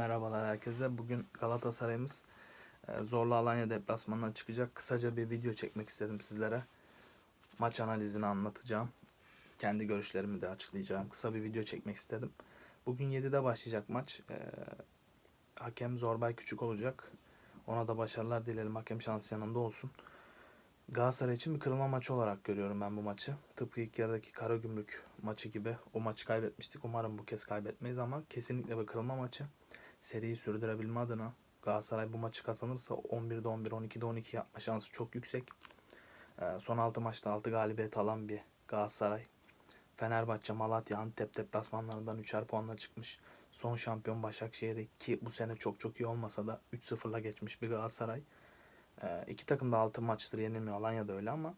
Merhabalar herkese. Bugün Galatasaray'ımız e, Zorlu Alanya deplasmanına çıkacak. Kısaca bir video çekmek istedim sizlere. Maç analizini anlatacağım. Kendi görüşlerimi de açıklayacağım. Kısa bir video çekmek istedim. Bugün 7'de başlayacak maç. E, hakem Zorbay Küçük olacak. Ona da başarılar dilerim. Hakem şansı yanında olsun. Galatasaray için bir kırılma maçı olarak görüyorum ben bu maçı. Tıpkı ilk yarıdaki Karagümrük maçı gibi. O maçı kaybetmiştik. Umarım bu kez kaybetmeyiz ama kesinlikle bir kırılma maçı. Seriyi sürdürebilme adına Galatasaray bu maçı kazanırsa 11'de 11, 12'de 12 yapma şansı çok yüksek. Ee, son 6 maçta 6 galibiyet alan bir Galatasaray. Fenerbahçe, Malatya, Antep deplasmanlarından 3'er puanla çıkmış. Son şampiyon Başakşehir'i ki bu sene çok çok iyi olmasa da 3-0'la geçmiş bir Galatasaray. Ee, iki takım da 6 maçtır yenilmiyor. Alanya da öyle ama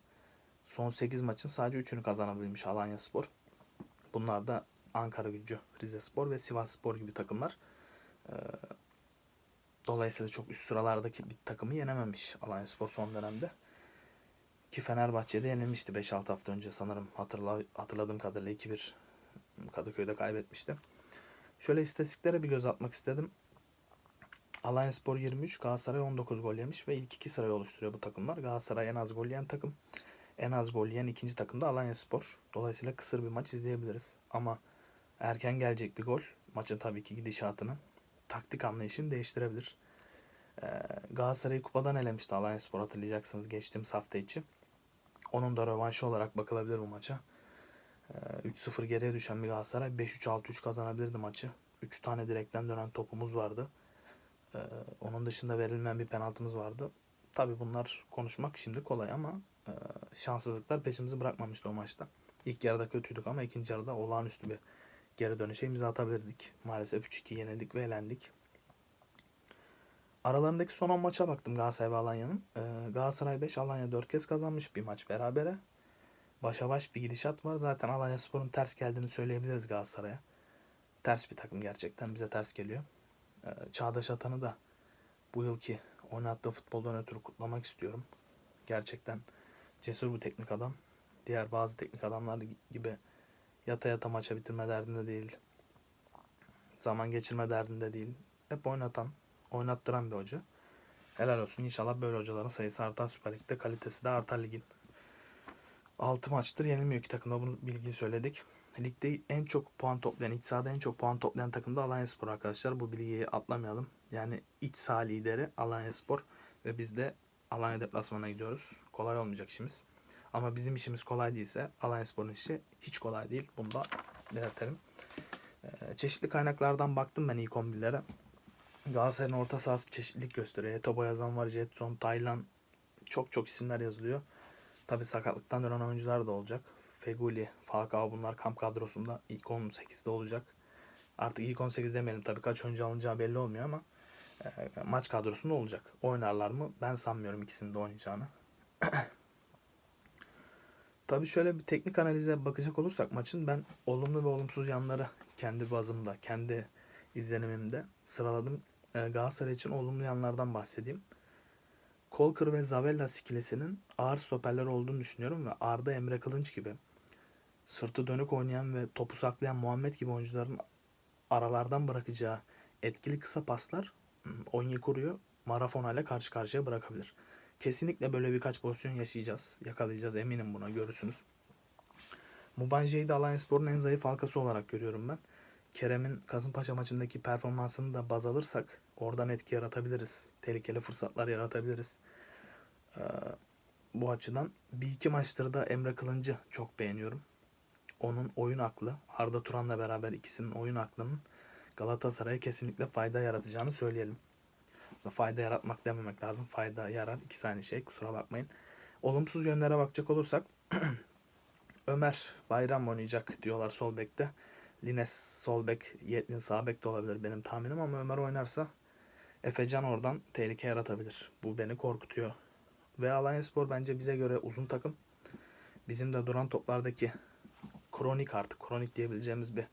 son 8 maçın sadece 3'ünü kazanabilmiş Alanya Spor. Bunlar da Ankara Gücü, Rize Spor ve Sivas Spor gibi takımlar. Ee, dolayısıyla çok üst sıralardaki bir takımı yenememiş Alanya Spor son dönemde. Ki Fenerbahçe'de yenilmişti 5-6 hafta önce sanırım. Hatırla, hatırladığım kadarıyla 2-1 Kadıköy'de kaybetmişti. Şöyle istatistiklere bir göz atmak istedim. Alanya Spor 23, Galatasaray 19 gol yemiş ve ilk iki sırayı oluşturuyor bu takımlar. Galatasaray en az gol yiyen takım. En az gol yiyen ikinci takım da Alanya Spor. Dolayısıyla kısır bir maç izleyebiliriz. Ama erken gelecek bir gol maçın tabii ki gidişatını, taktik anlayışını değiştirebilir. Ee, Galatasaray'ı kupadan elemişti Alanya Spor hatırlayacaksınız geçtiğimiz hafta içi. Onun da rövanşı olarak bakılabilir bu maça. Ee, 3-0 geriye düşen bir Galatasaray 5-3-6-3 kazanabilirdi maçı. 3 tane direkten dönen topumuz vardı. Ee, onun dışında verilmeyen bir penaltımız vardı. Tabi bunlar konuşmak şimdi kolay ama e, şanssızlıklar peşimizi bırakmamıştı o maçta. İlk yarıda kötüydük ama ikinci yarıda olağanüstü bir geri dönüşe imza atabilirdik. Maalesef 3-2 yenildik ve elendik. Aralarındaki son 10 maça baktım Galatasaray ve Alanya'nın. Ee, Galatasaray 5, Alanya 4 kez kazanmış bir maç berabere. Başa baş bir gidişat var. Zaten Alanya Spor'un ters geldiğini söyleyebiliriz Galatasaray'a. Ters bir takım gerçekten bize ters geliyor. Ee, Çağdaş Atan'ı da bu yılki oynattığı futboldan ötürü kutlamak istiyorum. Gerçekten cesur bir teknik adam. Diğer bazı teknik adamlar gibi yata yata maça bitirme derdinde değil. Zaman geçirme derdinde değil. Hep oynatan, oynattıran bir hoca. Helal olsun. İnşallah böyle hocaların sayısı artar Süper Lig'de. Kalitesi de artar ligin. 6 maçtır yenilmiyor iki takımda. Bunu bilgiyi söyledik. Ligde en çok puan toplayan, iç sahada en çok puan toplayan takım da Alanya Spor arkadaşlar. Bu bilgiyi atlamayalım. Yani iç saha lideri Alanya Spor ve biz de Alanya deplasmana gidiyoruz. Kolay olmayacak işimiz. Ama bizim işimiz kolay değilse Alanya Spor'un işi hiç kolay değil. Bunu da belirtelim. Ee, çeşitli kaynaklardan baktım ben ilk 11'lere. Galatasaray'ın orta sahası çeşitlilik gösteriyor. Etobo yazan var, Jetson, Taylan çok çok isimler yazılıyor. Tabi sakatlıktan dönen oyuncular da olacak. Feguli, Falcao bunlar kamp kadrosunda ilk 18'de olacak. Artık ilk 18 demeyelim tabii kaç oyuncu alınacağı belli olmuyor ama e, maç kadrosunda olacak. Oynarlar mı? Ben sanmıyorum ikisinin de oynayacağını. tabii şöyle bir teknik analize bakacak olursak maçın ben olumlu ve olumsuz yanları kendi bazımda, kendi izlenimimde sıraladım. E, Galatasaray için olumlu yanlardan bahsedeyim. Kolkır ve Zavella ikilisinin ağır stoperler olduğunu düşünüyorum ve Arda Emre Kılınç gibi sırtı dönük oynayan ve topu saklayan Muhammed gibi oyuncuların aralardan bırakacağı etkili kısa paslar Onyekuru'yu Marafona ile karşı karşıya bırakabilir. Kesinlikle böyle birkaç pozisyon yaşayacağız. Yakalayacağız eminim buna görürsünüz. Mubanje'yi de Alanyaspor'un en zayıf halkası olarak görüyorum ben. Kerem'in Kasımpaşa maçındaki performansını da baz alırsak oradan etki yaratabiliriz. Tehlikeli fırsatlar yaratabiliriz. Ee, bu açıdan bir iki maçtır da Emre Kılıncı çok beğeniyorum. Onun oyun aklı, Arda Turan'la beraber ikisinin oyun aklının Galatasaray'a kesinlikle fayda yaratacağını söyleyelim. Aslında fayda yaratmak dememek lazım. Fayda yarar. İkisi aynı şey. Kusura bakmayın. Olumsuz yönlere bakacak olursak Ömer Bayram oynayacak diyorlar sol bekte. Lines sol bek, Yetlin sağ bek de olabilir benim tahminim ama Ömer oynarsa Efecan oradan tehlike yaratabilir. Bu beni korkutuyor. Ve Alanyaspor bence bize göre uzun takım. Bizim de duran toplardaki kronik artık kronik diyebileceğimiz bir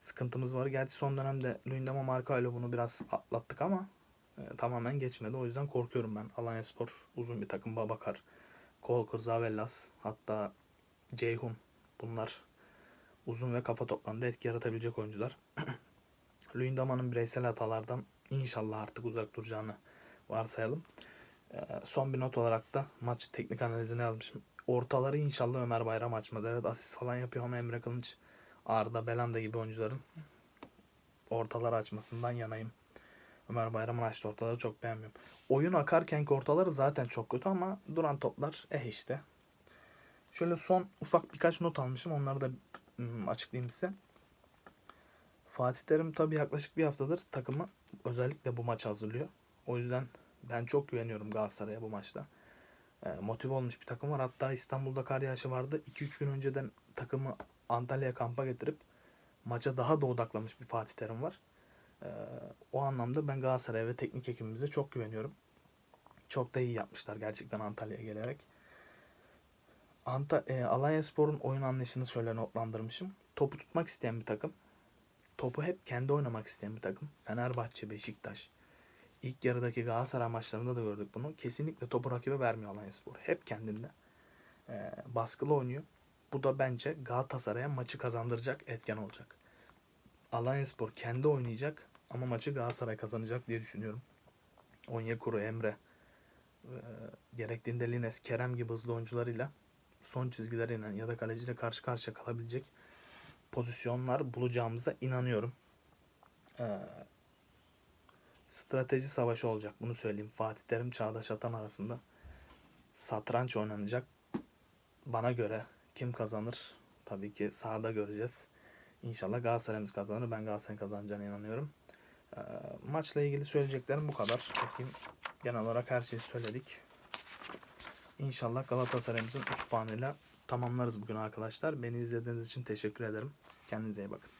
sıkıntımız var. Gerçi son dönemde Luyendama marka ile bunu biraz atlattık ama tamamen geçmedi. O yüzden korkuyorum ben. Alanyaspor uzun bir takım. Babakar, Kolkur, Zavellas hatta Ceyhun bunlar uzun ve kafa toplamda etki yaratabilecek oyuncular. Luyendama'nın bireysel hatalardan inşallah artık uzak duracağını varsayalım. Ee, son bir not olarak da maç teknik analizine yazmışım. Ortaları inşallah Ömer Bayram açmaz. Evet asist falan yapıyor ama Emre Kılınç, Arda, Belanda gibi oyuncuların ortaları açmasından yanayım. Ömer Bayram'ın açtığı ortaları çok beğenmiyorum. Oyun akarkenki ortaları zaten çok kötü ama duran toplar eh işte. Şöyle son ufak birkaç not almışım. Onları da ım, açıklayayım size. Fatih Terim tabii yaklaşık bir haftadır takımı özellikle bu maç hazırlıyor. O yüzden ben çok güveniyorum Galatasaray'a bu maçta. E, motive olmuş bir takım var. Hatta İstanbul'da kar yağışı vardı. 2-3 gün önceden takımı Antalya'ya kampa getirip maça daha da odaklamış bir Fatih Terim var. E, o anlamda ben Galatasaray'a ve teknik ekibimize çok güveniyorum. Çok da iyi yapmışlar gerçekten Antalya'ya gelerek. Anta, e, Alanya Spor'un oyun anlayışını şöyle notlandırmışım. Topu tutmak isteyen bir takım. Topu hep kendi oynamak isteyen bir takım. Fenerbahçe, Beşiktaş. İlk yarıdaki Galatasaray maçlarında da gördük bunu. Kesinlikle topu rakibe vermiyor Alanya Spor. Hep kendinde. E, baskılı oynuyor. Bu da bence Galatasaray'a maçı kazandıracak etken olacak. Alanya Spor kendi oynayacak ama maçı Galatasaray kazanacak diye düşünüyorum. Onyekuru, Emre, e, gerektiğinde Lines, Kerem gibi hızlı oyuncularıyla son çizgileriyle ya da kaleciyle karşı karşıya kalabilecek pozisyonlar bulacağımıza inanıyorum. Ee, strateji savaşı olacak bunu söyleyeyim. Fatih Terim Çağdaş Atan arasında satranç oynanacak. Bana göre kim kazanır? Tabii ki sahada göreceğiz. İnşallah Galatasaray'ımız kazanır. Ben Galatasaray'ın kazanacağına inanıyorum. Ee, maçla ilgili söyleyeceklerim bu kadar. Bakayım genel olarak her şeyi söyledik. İnşallah Galatasaray'ımızın 3 puanıyla tamamlarız bugün arkadaşlar. Beni izlediğiniz için teşekkür ederim. Kendinize iyi bakın.